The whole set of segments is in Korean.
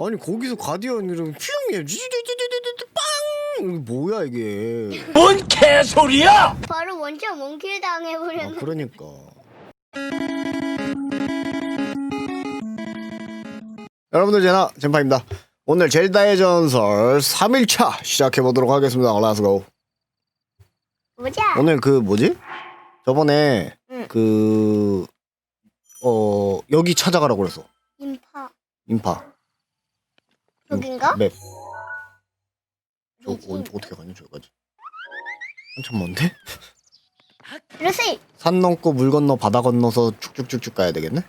아니 거기서 가디언 이름 퓨용이야 빵 이게 뭐야 이게 뭔 개소리야! 바로 원점 원킬 아 당해버렸네. 그러니까 여러분들 제나 젠파입니다 오늘 젤다의 전설 3일차 시작해보도록 하겠습니다 렛츠고 보자. 오늘 그 뭐지? 저번에 응. 그... 어... 여기 찾아가라고 그랬어 인파. 인파 여긴가? 맵 저. 어, 어떻게 가냐 저기까지 한참 먼데? 그래서 산 넘고 물 건너 바다 건너서 쭉쭉쭉쭉 가야 되겠네?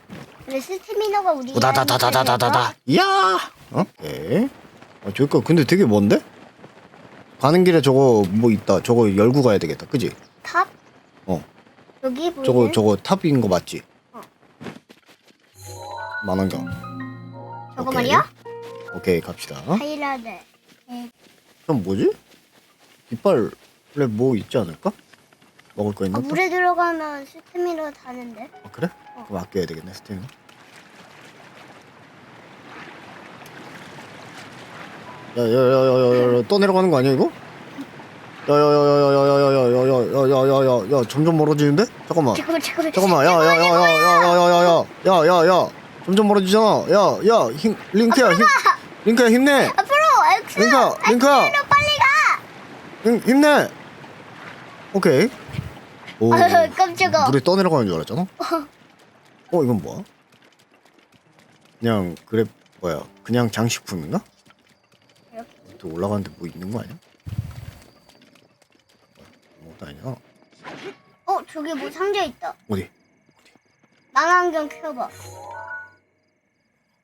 그래서 스테미너가 우리 우다다다다다다다다 이야 어? 예. 아, 저기까 근데 되게 먼데? 가는 길에 저거 뭐 있다 저거 열고 가야 되겠다 그지? 탑? 어. 여기 보이는 저거 저거 탑인 거 맞지? 어. 만원경 저거 오케이. 말이야? 오케이 갑시다 하이라드. 그럼 뭐지? 깃발에 뭐 있지 않을까? 먹을 거 있나? 아, 또? 물에 들어가면 스테미너 다는데. 아 그래? 어. 그럼 아껴야 되겠네 스테미나 야야야야야야 또 내려가는 거 아니야 이거? 야야야야야야야야야야야야야 점점 멀어지는데? 잠깐만 잠깐만 잠깐만. 잠깐만 야야야야야야야야야야 점점 멀어지잖아 야야 힘 링크야 힘 링크야 힘내 앞으로 X. 링크야 링크야 빨리 가. 힘, 힘내 오케이 오 아, 깜짝아. 물에 떠내려가는 줄 알았잖아 어 이건 뭐야 그냥 그래 뭐야 그냥 장식품인가? 또 올라가는데 뭐 있는 거 아니야? 뭐도 아니야 어 저기 뭐 상자 있다. 어디? 망원경 켜봐.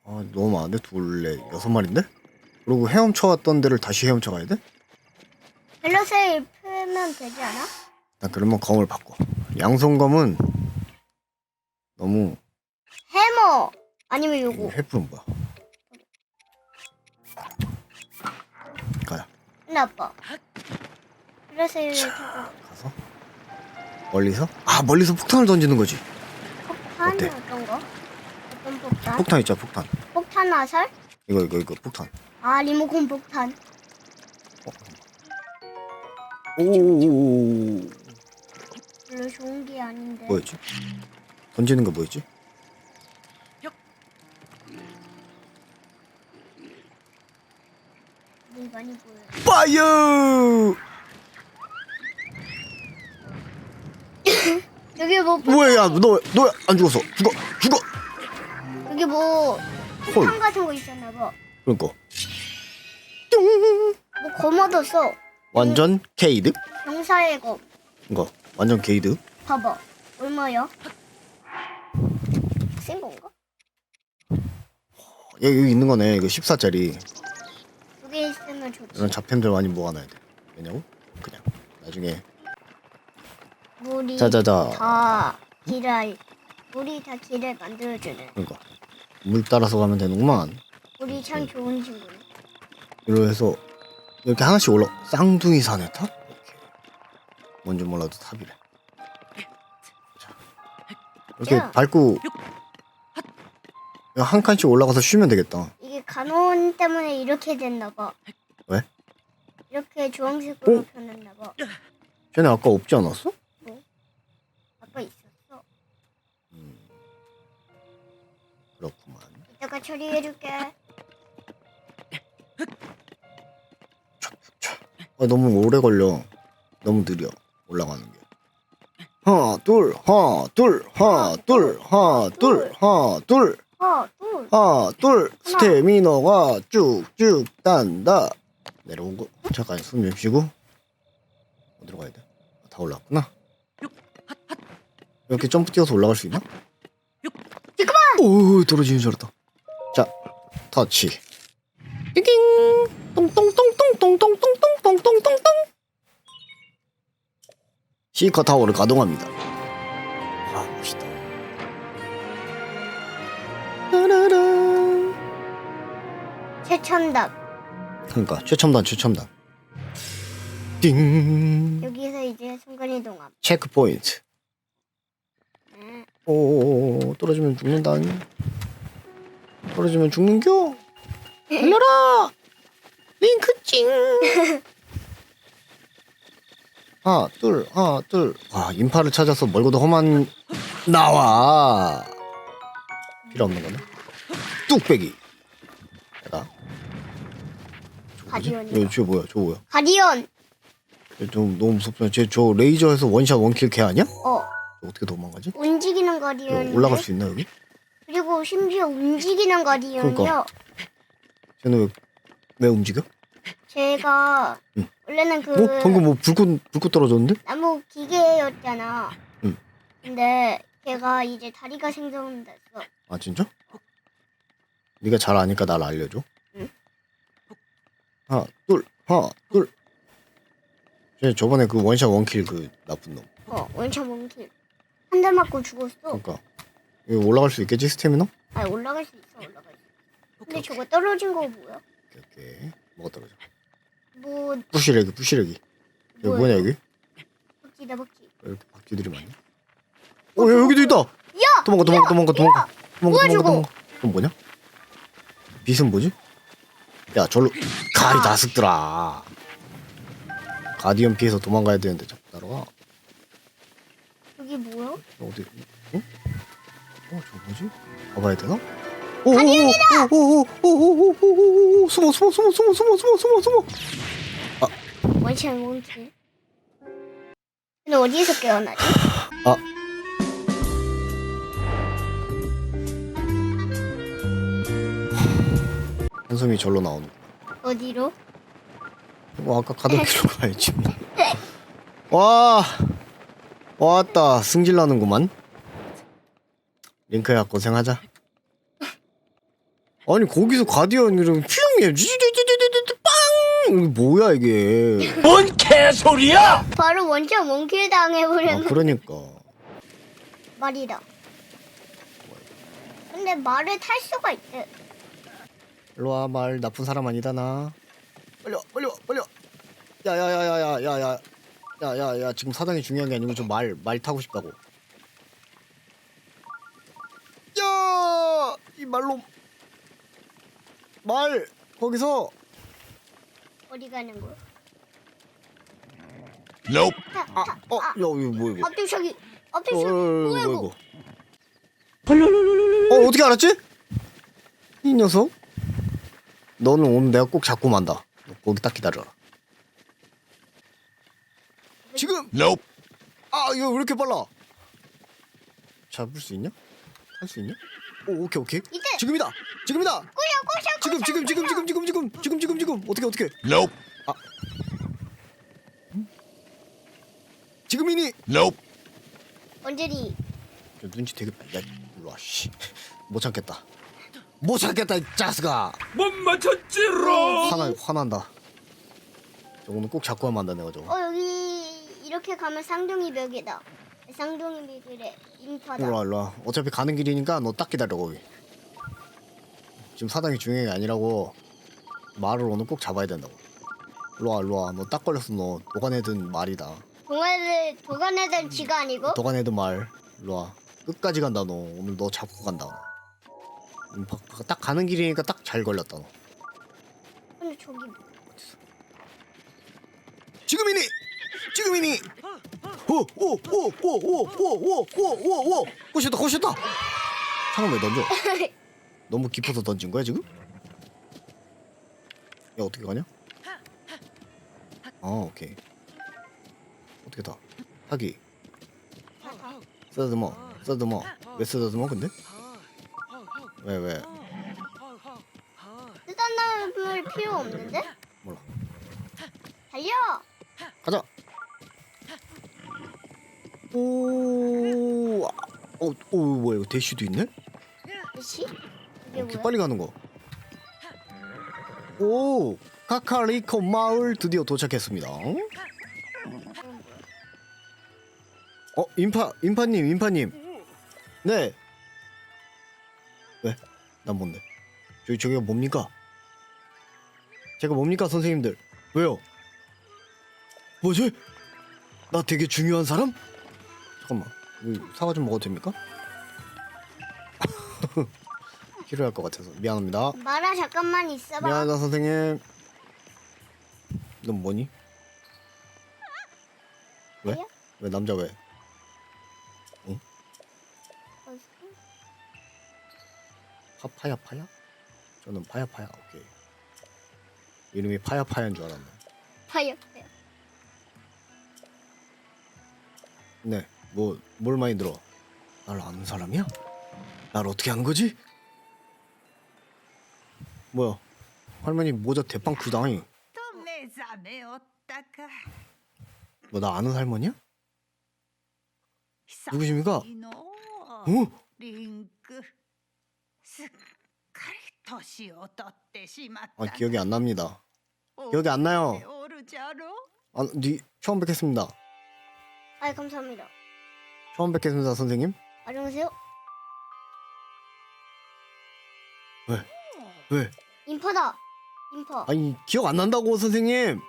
아 너무 많은데 둘레 여섯 마리인데? 그리고 헤엄쳐 왔던 데를 다시 헤엄쳐 가야 돼? 벨로세일 풀면 되지 않아? 나 그러면 검을 바꿔 양손 검은 너무 해머 아니면 요거 횃불은 뭐야 가자 근데 아빠 벨로세일 타고 가서 멀리서? 아 멀리서 폭탄을 던지는 거지 폭탄 어때? 어떤 거? 폭탄? 폭탄 있잖아 폭탄. 폭탄 화살? 이거 이거 이거 폭탄. 아 리모컨 폭탄. 오오오오 별로 좋은 게 아닌데. 뭐였지? 던지는 거 뭐였지? 눈 많이 보여 파이어! 여기 뭐 폭- 뭐야 야너너 안 죽었어. 죽어 죽어 여기 뭐헐 폭탄 같은 거 있었나 봐. 그러니까 뭐 검어뒀어. 완전 케이드 병사의 검. 이거 완전 게이드 봐봐. 얼마야? 센 건가? 여기, 여기 있는 거네 이거 14짜리 여기 있으면 좋지. 이런 잡템들 많이 모아놔야 돼 왜냐고? 그냥 나중에 물이 자자자 다 길을 물이 다 길을 만들어주네. 그러니까 물 따라서 가면 되는구만 물이 참 좋은 친구네. 이로 해서 이렇게 하나씩 올라 쌍둥이 산에 탑? 이렇게 뭔지 몰라도 탑이래 자, 이렇게 야. 밟고 한 칸씩 올라가서 쉬면 되겠다 이게 간원 때문에 이렇게 됐나 봐. 왜? 이렇게 주황색으로 어? 변했나 봐. 쟤네 아까 없지 않았어? 아까 있었어. 이따가 처리해줄게. 아, 너무 오래 걸려. 너무 느려 올라가는 게. 하나 둘 하나 둘 하나 둘 하나 둘 하나 둘. 어, 또 하나 둘. 스태미너가 쭉쭉 단다. 내려오고 잠깐 숨 좀 쉬고. 어디로 가야 돼? 아, 다 올라왔구나. 이렇게 점프 뛰어서 올라갈 수 있나? 잠깐만! 오 떨어지는 줄 알았다. 자 터치. 띵 똥똥똥똥똥똥똥똥똥똥똥똥. 시커 타워를 가동합니다. 아 멋있다. 따라란. 최첨단. 그러니까 최첨단 최첨단. 띵. 여기서 이제 순간이동함. 체크 포인트. 음, 오 떨어지면 죽는다 떨어지면 죽는겨 달려라 링크 찡 하나 둘 하나 둘 와 인파를 찾아서 멀고도 험한 나와 필요 없는 거네 뚝배기 내가 가디언이야. 저 뭐야 저 뭐야 가디언. 얘좀 너무 무섭잖아 쟤저 레이저에서 원샷 원킬 걔 아니야? 어. 저 어떻게 도망가지? 움직이는 저 가디언. 올라갈 수 있나 여기? 그리고 심지어 움직이는 가디언이요. 그러니까. 쟤는 왜, 왜 움직여? 제가 응. 원래는 그 어? 방금 뭐 불꽃 불꽃 떨어졌는데? 나무 기계였잖아. 응. 근데 걔가 이제 다리가 생성됐어. 아 진짜? 네가 잘 아니까 날 알려줘. 응. 하나 둘 하나 둘. 쟤 저번에 그 원샷 원킬 그 나쁜 놈. 어, 원샷 원킬. 한 대 맞고 죽었어. 그러니까 이거 올라갈 수 있겠지 스태미너? 아, 올라갈 수 있어, 올라갈 수 있어. 근데 저거 떨어진 거 뭐야? 오케이 오케이. 뭐가 떨어져? 뭐, 부시래기 부시래기. 여기 뭐야? 여기? 박쥐다, 박쥐. 이렇게 바퀴들이 많네. 어 야, 여기도 있다. 야! 도망가 도망가 도망가 도망가. 도망가 뭐야, 도망가 저거? 도망가. 그건 뭐냐? 빛은 뭐지? 야 절로 가리 나스더라. 가디언 피해서 도망가야 되는데 자꾸 따라와. 여기 뭐야? 어디? 어? 어, 저 뭐지? 가봐야 되나? 가디언이다! 오오오오오오오오오오 숨어 숨어 숨어 숨어 숨어 숨어 숨어 숨어. 원샷 원킬. 근데 어디에서 깨어나지? 아. 한숨이 절로 나오는. 어디로? 뭐 아까 가던 길로 가야지. 와 왔다 승질 나는구만. 링크야 고생하자. 아니 거기서 가디언이랑 퓨용이야. 빵 뭐야 이게. 뭔 개소리야! 바로 원샷 원킬 아 당해버렸네. 그러니까. 말이다. 근데 말을 탈 수가 있대. 일로 와, 말 나쁜 사람 아니다 나. 빨리 와, 빨리 와, 빨리 와. 야야야야야야야. 야야야 지금 사장이 중요한 게 아니고 좀말말 타고 싶다고. 야, 이 말로 말 거기서 어디 가는 거야? Nope. 타, 아, 타, 어, 야 아, 이거 뭐 이거? 앞뒤차기, 어, 앞뒤차기, 어, 뭐야 이거 이거? 어 어떻게 알았지? 이 녀석. 너는 오늘 내가 꼭 잡고 만다. 너 거기 딱 기다려라. 지금 Nope. 아 이거 왜 이렇게 빨라? 잡을 수 있냐? 할 수 있냐? 오 오케이 오케이. 이때! 지금이다. 지금이다. 꼬셔, 꼬셔, 지금 꼬셔, 지금 지금 꼬셔. 지금 지금 지금 지금 지금 지금 어떻게 어떻게? Nope. 지금이니? Nope. 언제니? 저 눈치 되게 빨라. 일로 와 씨. 못 참겠다. 못 참겠다 이 자스가. 못 맞췄지롱! 화나 화난다. 저거는 꼭 잡고 하면 안다 내가 저거. 어 여기 이렇게 가면 쌍둥이 벽이다. 쌍둥이 벽이래. 인파다. 일로 와 일로 와. 어차피 가는 길이니까 너 딱 기다려 거기. 지금 사당이 중요한 게 아니라고 말을 오늘 꼭 잡아야 된다고. 일로 와 일로 와. 너 딱 걸렸어 너. 도가내든 말이다. 동아들 도가내들 쥐가 아니고 도가내든 말. 일로 와. 끝까지 간다 너. 오늘 너 잡고 간다. 음, 바- 바- 딱 가는 길이니까 딱 잘 걸렸다 너. 근데 저기 지금이니. 지금이니. 오오오오오오오오오오오 꼬셨다 꼬셨다. 상은 왜 던져? 너무 깊어서 던진 거야 지금? 야 어떻게 가냐? 아 오케이. 어떻게 다? 하기. 쓰다듬어 쓰다듬어 왜 쓰다듬어 근데? 왜 왜? 쓰다듬을 필요 없는데? 몰라. 달려. 가자. 오, 아, 어, 오, 뭐야 이거 대쉬도 있네? 그렇지? 이게 이렇게 뭐야? 빨리 가는 거. 오, 카카리코 마을 드디어 도착했습니다. 어, 인파, 인파님, 인파님. 네. 왜? 난 뭔데? 저기 저기가 뭡니까? 제가 뭡니까 선생님들? 왜요? 뭐지? 나 되게 중요한 사람? 잠깐만, 사과 좀 먹어도 됩니까? 필요할 것 같아서 미안합니다. 마라 잠깐만 있어봐. 미안하다 선생님. 넌 뭐니? 왜? 뭐야? 왜 남자 왜? 파파야 파야? 저는 파야 파야. 오케이. 이름이 파야 파야인 줄 알았네. 파요. 파요. 네. 뭐, 뭘 많이 들어? 날 아는 사람이야? 날 어떻게 안 거지? 뭐야? 할머니 모자 대빵 구당이뭐나 아는 할머니야? 누구십니까? 어? 아 기억이 안 납니다. 기억이 안 나요. 어, 네, 아, 네 처음 뵙겠습니다. 아 감사합니다. 처음 뵙겠습니다, 선생님. 안녕하세요. 왜? 왜? 인파다. 인파. 아니 기억 안 난다고 선생님.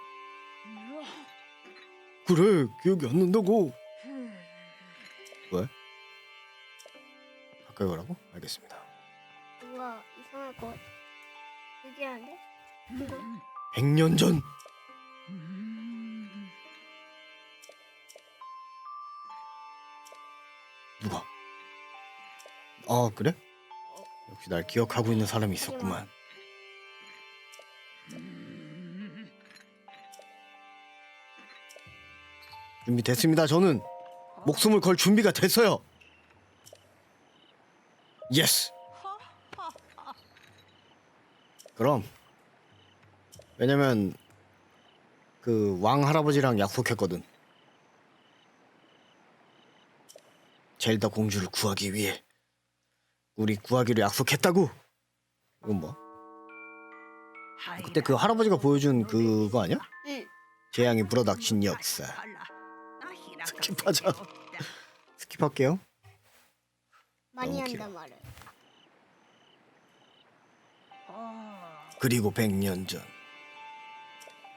그래 기억이 안 난다고. 왜? 가까이 오라고? 알겠습니다. 뭔가 이상할 것 같아. 이거 100년 전. 아 그래? 역시 날 기억하고 있는 사람이 있었구만. 준비됐습니다. 저는 목숨을 걸 준비가 됐어요. 예스. 그럼 왜냐면 그 왕 할아버지랑 약속했거든. 젤다 공주를 구하기 위해 우리 구하기로 약속했다고. 이건 뭐? 그때 그 할아버지가 보여준 그거 아니야? 응. 재앙이 불어닥친 역사. 스킵하자. 스킵할게요. 많이 너무 한단 말을. 그리고 100년 전.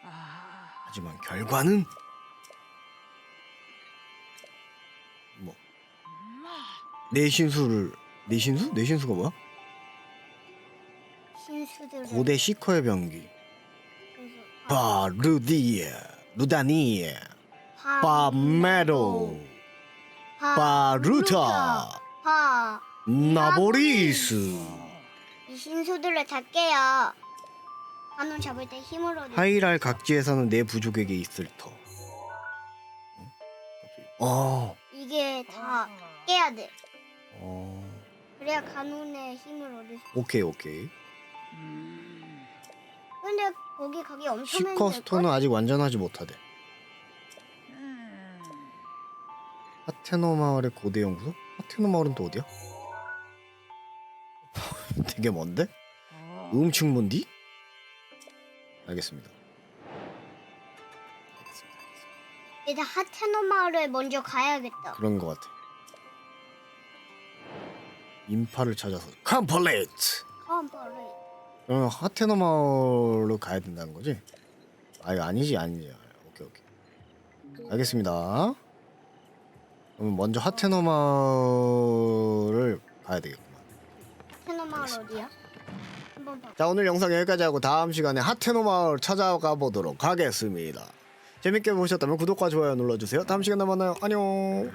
아, 하지만 결과는 뭐 내신수를 내신수? 내신수가 뭐야? 신수들. 고대 시커의 병기 그래서 바르디에 루다니에 파. 바메로 바루타 파. 나보리스 이 신수들을 다 깨야 한우 잡을 때 얻을. 하이랄 각지에서는 내 부족에게 있을 터 어, 이게 다 깨야 돼. 어, 그래야 가문의 힘을 얻을 수. 오케이 오케이 근데 거기 가기 엄청 시커스톤은 아직 완전하지 못하대 음, 하테노 마을의 고대 연구소? 하테노 마을은 또 어디야? 되게 먼데? 음측문디? 알겠습니다. 알겠습니다. 알겠습니다. 일단 하테노 마을에 먼저 가야겠다. 그런 것 같아. 인파를 찾아서 컴플리트. 컴플릿. 그러면 하테노 마을로 가야 된다는 거지? 아 이거 아니지 아니지. 오케이 오케이. 알겠습니다. 그러면 먼저 하테노 마을을 가야 되겠구만. 하테노 마을 어디야? 한번 봐. 자 오늘 영상 여기까지 하고 다음 시간에 하테노 마을 찾아가 보도록 하겠습니다. 재밌게 보셨다면 구독과 좋아요 눌러주세요. 다음 시간에 만나요. 안녕.